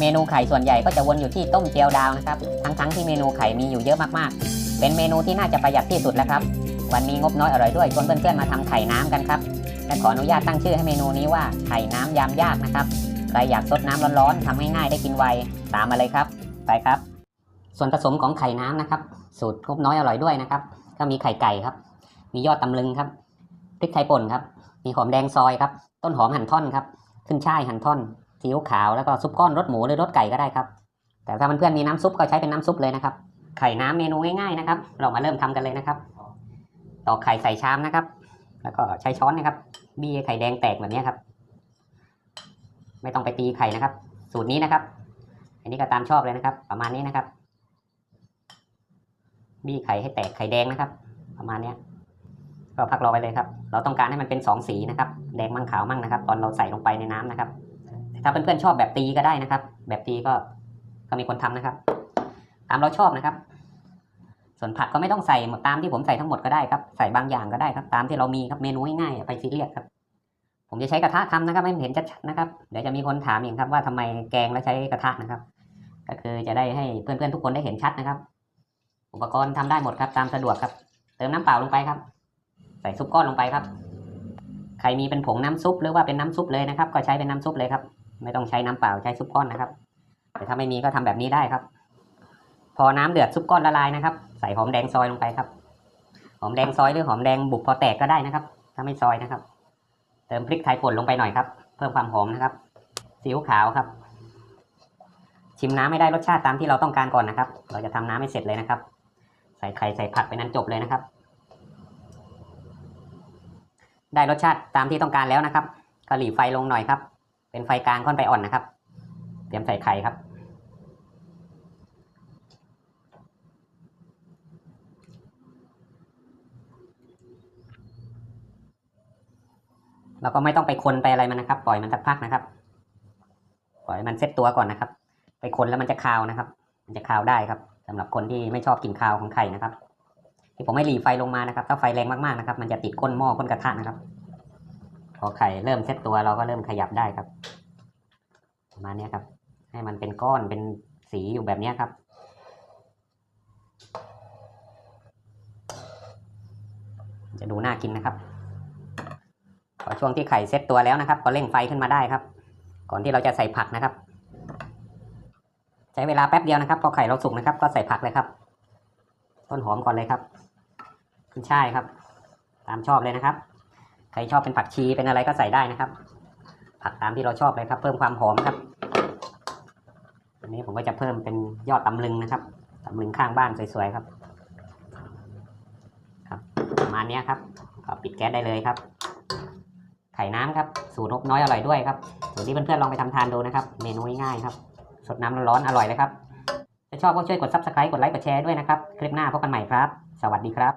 เมนูไข่ส่วนใหญ่ก็จะวนอยู่ที่ต้มเจียวดาวนะครับ ทั้งๆที่เมนูไข่มีอยู่เยอะมากๆ เป็นเมนูที่น่าจะประหยัดที่สุดแล้วครับ วันนี้งบน้อยอร่อยด้วยชวนเพื่อนๆมาทำไข่น้ำกันครับและขออนุญาตตั้งชื่อให้เมนูนี้ว่าไข่น้ำยามยากนะครับ ใครอยากซดน้ำร้อนๆทำง่ายๆได้กินไว ตามมาเลยครับ ไปครับ ส่วนผสมของไข่น้ำนะครับ สูตรงบน้อยอร่อยด้วยนะครับ ก็มีไข่ไก่ครับ มียอดตำลึงครับ พริกไทยป่นครับ มีหอมแดงซอยครับ ต้นหอมหั่นท่อนครับ ขึ้นช่ายหั่นท่อนซีอิ๊วขาวแล้วก็ซุปก้อนรสหมูหรือรสไก่ก็ได้ครับ แต่ถ้าเพื่อนๆมีน้ำซุปก็ใช้เป็นน้ำซุปเลยนะครับ ไข่น้ำเมนูง่ายๆนะครับ เรามาเริ่มทำกันเลยนะครับตอกไข่ใส่ชามนะครับ แล้วก็ใช้ช้อนนะครับบี้ไข่แดงแตกแบบนี้ครับ ไม่ต้องไปตีไข่นะครับ สูตรนี้นะครับ อันนี้ก็ตามชอบเลยนะครับ ประมาณนี้นะครับบี้ไข่ให้แตกไข่แดงนะครับ ประมาณเนี้ย ก็พักรอไปเลยครับ เราต้องการให้มันเป็นสองสีนะครับ แดงมั่งขาวมั่งนะครับ ตอนเราใส่ลงไปในน้ำนะครับ ถ้าเพื่อนๆชอบแบบตีก็ได้นะครับ แบบตีก็ก็มีคนทำนะครับ ตามเราชอบนะครับ ส่วนผักก็ไม่ต้องใส่หมดตามที่ผมใส่ทั้งหมดก็ได้ครับ ใส่บางอย่างก็ได้ครับ ตามที่เรามีครับ เมนูง่ายๆไปซีเรียสครับ ผมจะใช้กระทะทำนะครับให้มันเห็นชัดๆนะครับ เดี๋ยวจะมีคนถามอีกครับว่าทำไมแกงแล้วใช้กระทะนะครับ ก็คือจะได้ให้เพื่อนๆทุกคนได้เห็นชัดนะครับ อุปกรณ์ทำได้หมดครับ ตามสะดวกครับ เติมน้ำเปล่าลงไปครับ ส่ซุปก้อนลงไปครับ ใครมีเป็นผงน้ำซุปหรือว่าเป็นน้ำซุปเลยนะครับ ก็ใช้เป็นน้ำซุปเลยครับ ไม่ต้องใช้น้ำเปล่าใช้ซุปก้อนนะครับ แต่ถ้าไม่มีก็ทำแบบนี้ได้ครับ พอน้ำเดือดซุปก้อนละลายนะครับ ใส่หอมแดงซอยลงไปครับ หอมแดงซอยหรือหอมแดงบุกพอแตกก็ได้นะครับ ถ้าไม่ซอยนะครับ เติมพริกไทยป่นลงไปหน่อยครับ เพิ่มความหอมนะครับซีอิ๊วขาวครับ ชิมน้ำไม่ได้รสชาติตามที่เราต้องการก่อนนะครับ เราจะทำน้ำให้เสร็จเลยนะครับ ใส่ไข่ใส่ผักไปนั้นจบเลยนะครับ ได้รสชาติตามที่ต้องการแล้วนะครับก็หลีไฟลงหน่อยครับ เป็นไฟกลางค่อนไปอ่อนนะครับ เตรียมใส่ไข่ครับ เราก็ไม่ต้องไปคนไปอะไรมันนะครับ ปล่อยมันสักพักนะครับ ปล่อยมันเซ็ตตัวก่อนนะครับ ไปคนแล้วมันจะคาวนะครับ มันจะคาวได้ครับสำหรับคนที่ไม่ชอบกลิ่นคาวของไข่นะครับ ที่ผมให้หลีไฟลงมานะครับ ถ้าไฟแรงมากๆนะครับ มันจะติดก้นหม้อก้นกระทะนะครับ พอไข่เริ่มเซ็ตตัวเราก็เริ่มขยับได้ครับ ประมาณนี้ครับ ให้มันเป็นก้อนเป็นสีอยู่แบบนี้ครับจะดูน่ากินนะครับ พอช่วงที่ไข่เซ็ตตัวแล้วนะครับ ก็เร่งไฟขึ้นมาได้ครับ ก่อนที่เราจะใส่ผักนะครับ ใช้เวลาแป๊บเดียวนะครับ พอไข่เราสุกนะครับ ก็ใส่ผักเลยครับ ต้นหอมก่อนเลยครับขึ้นช่ายครับ ตามชอบเลยนะครับ ใครชอบเป็นผักชีเป็นอะไรก็ใส่ได้นะครับ ผักตามที่เราชอบเลยครับ เพิ่มความหอมครับอันนี้ผมก็จะเพิ่มเป็นยอดตำลึงนะครับตำลึงข้างบ้านสวยๆครับ ครับ ประมาณนี้ครับก็ปิดแก๊สได้เลยครับไข่น้ำครับสูตรนกน้อยอร่อยด้วยครับสูตรนี้เพื่อนๆลองไปทำทานดูนะครับ เมนูง่ายๆครับสดน้ำร้อนอร่อยเลยครับ ถ้าชอบก็ช่วยกด subscribe กดไลค์กดแชร์ด้วยนะครับ คลิปหน้าพบกันใหม่ครับ สวัสดีครับ